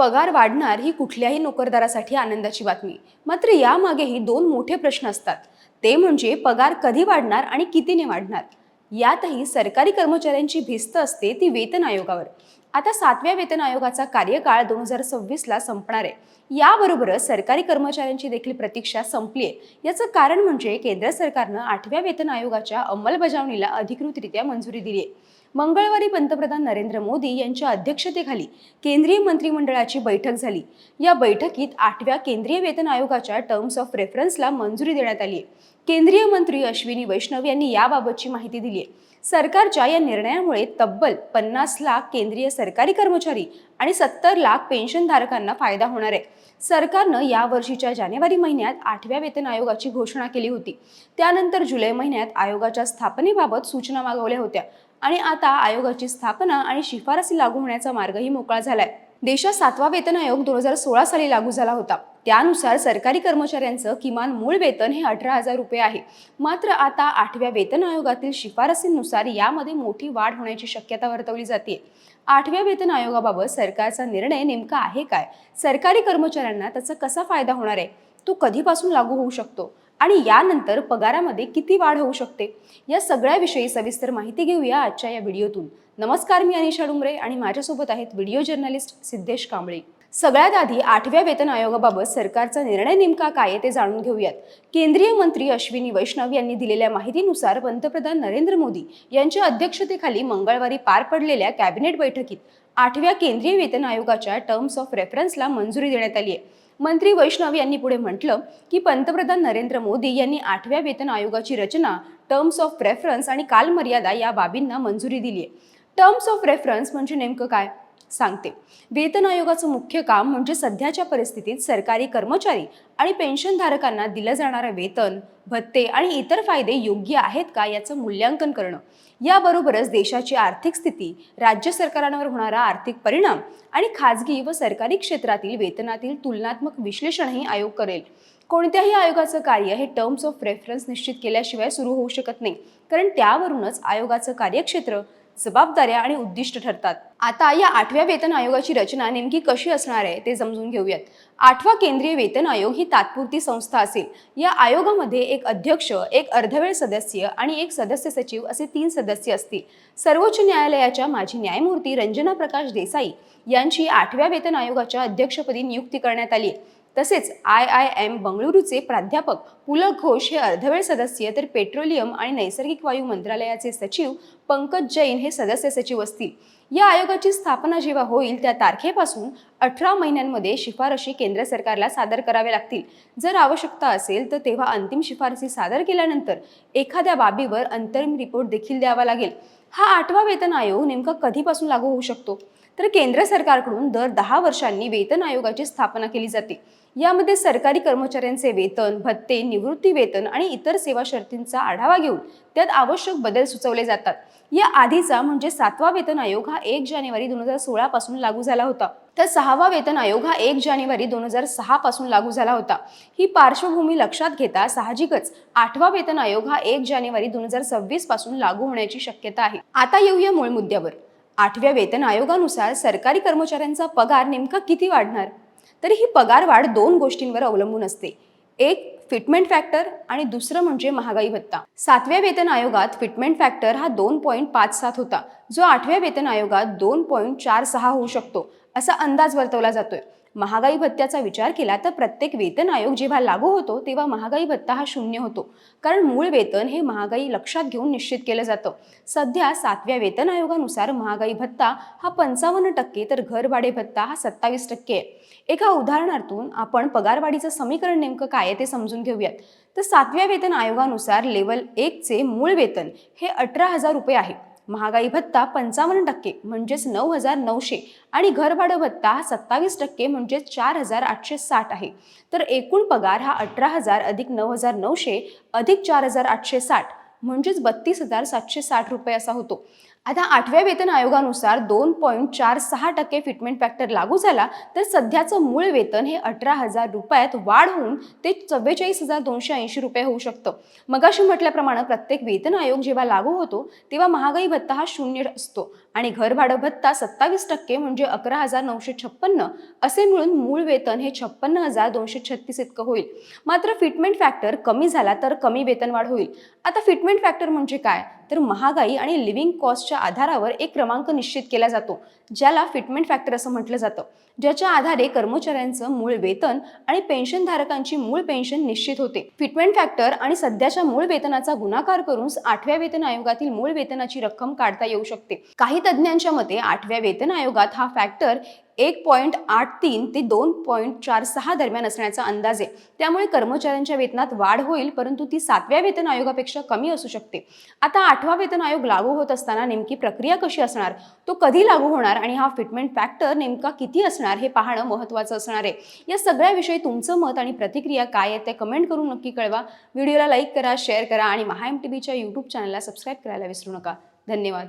पगार वाढणार ही कुठल्याही नोकरदारासाठी आनंदाची बातमी. मात्र यामागेही दोन मोठे प्रश्न असतात. ते म्हणजे पगार कधी वाढणार आणि कितीने वाढणार? यातही सरकारी कर्मचाऱ्यांची भिस्त असते ती वेतन आयोगावर. आता सातव्या वेतन आयोगाचा कार्यकाळ दोन हजार सव्वीसला संपणार आहे. याबरोबरच सरकारी कर्मचाऱ्यांची देखील प्रतीक्षा संपली आहे. याचं कारण म्हणजे केंद्र सरकारनं आठव्या वेतन आयोगाच्या अंमलबजावणीला अधिकृतरित्या मंजुरी दिली आहे. मंगळवारी पंतप्रधान नरेंद्र मोदी यांच्या अध्यक्षतेखाली केंद्रीय मंत्रिमंडळाची बैठक झाली. या बैठकीत आठव्या केंद्रीय वेतन आयोगाच्या टर्म्स ऑफ रेफरन्सला मंजुरी देण्यात आली आहे. केंद्रीय मंत्री अश्विनी वैष्णव यांनी याबाबतची माहिती दिली आहे. सरकारच्या या निर्णयामुळे तब्बल पन्नास लाख केंद्रीय सरकारी कर्मचारी आणि सत्तर लाख पेन्शनधारकांना फायदा होणार आहे. सरकारनं यावर्षीच्या जानेवारी महिन्यात आठव्या वेतन आयोगाची घोषणा केली होती. त्यानंतर जुलै महिन्यात आयोगाच्या स्थापनेबाबत सूचना मागवल्या होत्या आणि आता आयोगाची स्थापना आणि शिफारसी लागू होण्याचा मार्गही मोकळा झालाय. देशात सातवा वेतन आयोग दोन हजार सोळा साली लागू झाला होता. त्यानुसार सरकारी कर्मचाऱ्यांचं किमान मूळ वेतन हे अठरा हजार रुपये आहे. मात्र आता आठव्या वेतन आयोगातील शिफारसींनुसार यामध्ये मोठी वाढ होण्याची शक्यता वर्तवली जाते. आठव्या वेतन आयोगाबाबत सरकारचा निर्णय नेमका आहे काय? सरकारी कर्मचाऱ्यांना त्याचा कसा फायदा होणार आहे? तो कधीपासून लागू होऊ शकतो? आणि यानंतर पगारामध्ये किती वाढ होऊ शकते? या सगळ्याविषयी सविस्तर माहिती घेऊया आजच्या या व्हिडिओतून. नमस्कार मी अनिशा डुंगरे आणि माझ्यासोबत आहेत व्हिडिओ जर्नलिस्ट सिद्धेश कांबळे. सगळ्यात आधी आठव्या वेतन आयोगाबाबत सरकारचा निर्णय नेमका काय आहे ते जाणून घेऊयात. केंद्रीय मंत्री अश्विनी वैष्णव यांनी दिलेल्या माहितीनुसार पंतप्रधान नरेंद्र मोदी यांच्या अध्यक्षतेखाली मंगळवारी पार पडलेल्या कॅबिनेट बैठकीत आठव्या केंद्रीय वेतन आयोगाच्या टर्म्स ऑफ रेफरन्सला मंजुरी देण्यात आली आहे. मंत्री वैष्णव यांनी पुढे म्हटलं की पंतप्रधान नरेंद्र मोदी यांनी आठव्या वेतन आयोगाची रचना टर्म्स ऑफ रेफरन्स आणि कालमर्यादा या बाबींना मंजुरी दिली आहे. टर्म्स ऑफ रेफरन्स म्हणजे नेमकं काय? सांगते. वेतन आयोगाचं मुख्य काम म्हणजे सध्याच्या परिस्थितीत सरकारी कर्मचारी आणि पेन्शनधारकांना दिलं जाणारं वेतन भत्ते आणि इतर फायदे योग्य आहेत का याचं मूल्यांकन करणं. याबरोबरच देशाची आर्थिक स्थिती राज्य सरकारांवर होणारा आर्थिक परिणाम आणि खाजगी व सरकारी क्षेत्रातील वेतनातील तुलनात्मक विश्लेषणही आयोग करेल. कोणत्याही आयोगाचं कार्य हे टर्म्स ऑफ रेफरन्स निश्चित केल्याशिवाय सुरू होऊ शकत नाही कारण त्यावरूनच आयोगाचं कार्यक्षेत्र जबाबदाऱ्या आणि उद्दिष्ट ठरतात. आता या आठव्या वेतन आयोगाची रचना नेमकी कशी असणार आहे ते समजून घेऊयात. आठवा केंद्रीय वेतन आयोग ही तात्पुरती संस्था असेल. या आयोगामध्ये एक अध्यक्ष एक अर्धवेळ सदस्य आणि एक सदस्य सचिव असे तीन सदस्य असतील. सर्वोच्च न्यायालयाच्या माजी न्यायमूर्ती रंजना प्रकाश देसाई यांची आठव्या वेतन आयोगाच्या अध्यक्षपदी नियुक्ती करण्यात आली आहे. तसेच आय आय एम बंगळुरूचे प्राध्यापक पुलक घोष हे अर्धवेळ सदस्य तर पेट्रोलियम आणि नैसर्गिक वायू मंत्रालयाचे सचिव पंकज जैन हे सदस्य सचिव असतील. या आयोगाची स्थापना जेव्हा होईल त्या तारखेपासून अठरा महिन्यांमध्ये शिफारशी केंद्र सरकारला सादर कराव्या लागतील. जर आवश्यकता असेल तर तेव्हा अंतिम शिफारसी सादर केल्यानंतर एखाद्या बाबीवर अंतरिम रिपोर्ट देखील द्यावा लागेल. हा आठवा वेतन आयोग नेमका कधीपासून लागू होऊ शकतो? तर केंद्र सरकारकडून दर दहा वर्षांनी वेतन आयोगाची स्थापना केली जाते. यामध्ये सरकारी कर्मचाऱ्यांचे वेतन भत्ते निवृत्ती वेतन आणि इतर सेवा शर्तींचा आढावा घेऊन त्यात आवश्यक बदल सुचवले जातात. या आधीचा म्हणजे सातवा वेतन आयोग हा एक जानेवारी दोन हजार सोळा पासून लागू झाला होता. तर सहावा वेतन आयोग हा एक जानेवारी दोन हजार सहा पासून लागू झाला होता. ही पार्श्वभूमी लक्षात घेता साहजिकच आठवा वेतन आयोग हा एक जानेवारी दोन हजार सव्वीसपासून लागू होण्याची शक्यता आहे. आता येऊया मूळ मुद्द्यावर. आठव्या वेतन आयोगानुसार सरकारी कर्मचाऱ्यांचा पगार नेमका किती वाढणार? तरी ही पगार वाढ दोन गोष्टींवर अवलंबून असते. एक फिटमेंट फॅक्टर आणि दुसरं म्हणजे महागाई भत्ता. सातव्या वेतन आयोगात फिटमेंट फॅक्टर हा दोन पॉईंट पाच सात होता. जो आठव्या वेतन आयोगात दोन पॉईंट चार सहा होऊ शकतो. असा अंदाज वर्तवला जातोय. महागाई भत्त्याचा विचार केला तर प्रत्येक वेतन आयोग जेव्हा लागू होतो तेव्हा महागाई भत्ता हा शून्य होतो. कारण मूळ वेतन हे महागाई लक्षात घेऊन निश्चित केलं जातं. सध्या सातव्या वेतन आयोगानुसार महागाई भत्ता हा पंचावन्न टक्के तर घरभाडे भत्ता हा सत्तावीस टक्के आहे. एका उदाहरणातून आपण पगारवाढीचं समीकरण नेमकं काय आहे ते समजून घेऊयात. तर सातव्या वेतन आयोगानुसार लेवल एकचे मूळ वेतन हे अठरा हजार रुपये आहे. महागाई भत्ता पंचावन्न टक्के म्हणजेच नऊ हजार नऊशे आणि घरभाडं भत्ता हा सत्तावीस टक्के म्हणजेच चार हजार आठशे साठ आहे. तर एकूण पगार हा अठरा हजार अधिक नऊ हजार नऊशे अधिक चार हजार आठशे साठ म्हणजेच बत्तीस हजार सातशे साठ रुपये असा होतो. आता आठव्या वेतन आयोगानुसार दोन पॉईंट चार सहा टक्के फिटमेंट फॅक्टर लागू झाला तर सध्याचं मूळ वेतन हे अठरा हजार रुपयात वाढ होऊन ते चव्वेचाळीस हजार दोनशे ऐंशी रुपये होऊ शकतं. मगाशी म्हटल्याप्रमाणे प्रत्येक वेतन आयोग जेव्हा लागू होतो तेव्हा महागाई भत्ता हा शून्य असतो आणि घर भाडं भत्ता सत्तावीस टक्के म्हणजे अकरा हजार नऊशे छप्पन्न असे मिळून मूळ वेतन हे छप्पन्न हजार दोनशे छत्तीस इतकं होईल. मात्र फिटमेंट फॅक्टर कमी झाला तर कमी वेतनवाढ होईल. आता फिटमेंट फॅक्टर म्हणजे काय? तर महागाई आणि लिव्हिंग कॉस्टच्या आधारावर एक क्रमांक निश्चित केला जातो ज्याला फिटमेंट फॅक्टर असं म्हटलं जातं. ज्याच्या आधारे कर्मचाऱ्यांचं मूळ वेतन आणि पेन्शनधारकांची मूळ पेन्शन निश्चित होते. फिटमेंट फॅक्टर आणि सध्याच्या मूळ वेतनाचा गुणाकार करून आठव्या वेतन आयोगातील मूळ वेतनाची रक्कम काढता येऊ शकते. काही तज्ज्ञांच्या मते आठव्या वेतन आयोगात हा फॅक्टर एक पॉईंट आठ तीन ते दोन पॉईंट चार सहा दरम्यान असण्याचा अंदाज आहे. त्यामुळे कर्मचाऱ्यांच्या वेतनात वाढ होईल परंतु ती सातव्या वेतन आयोगापेक्षा कमी असू शकते. आता आठवा वेतन आयोग लागू होत असताना नेमकी प्रक्रिया कशी असणार? तो कधी लागू होणार आणि हा फिटमेंट फॅक्टर नेमका किती असणार हे पाहणं महत्त्वाचं असणार आहे. या सगळ्याविषयी तुमचं मत आणि प्रतिक्रिया काय आहे ते कमेंट करून नक्की कळवा. व्हिडिओला लाईक करा शेअर करा आणि महाएम टी व्हीच्या यूट्यूब चॅनलला सबस्क्राईब करायला विसरू नका. धन्यवाद.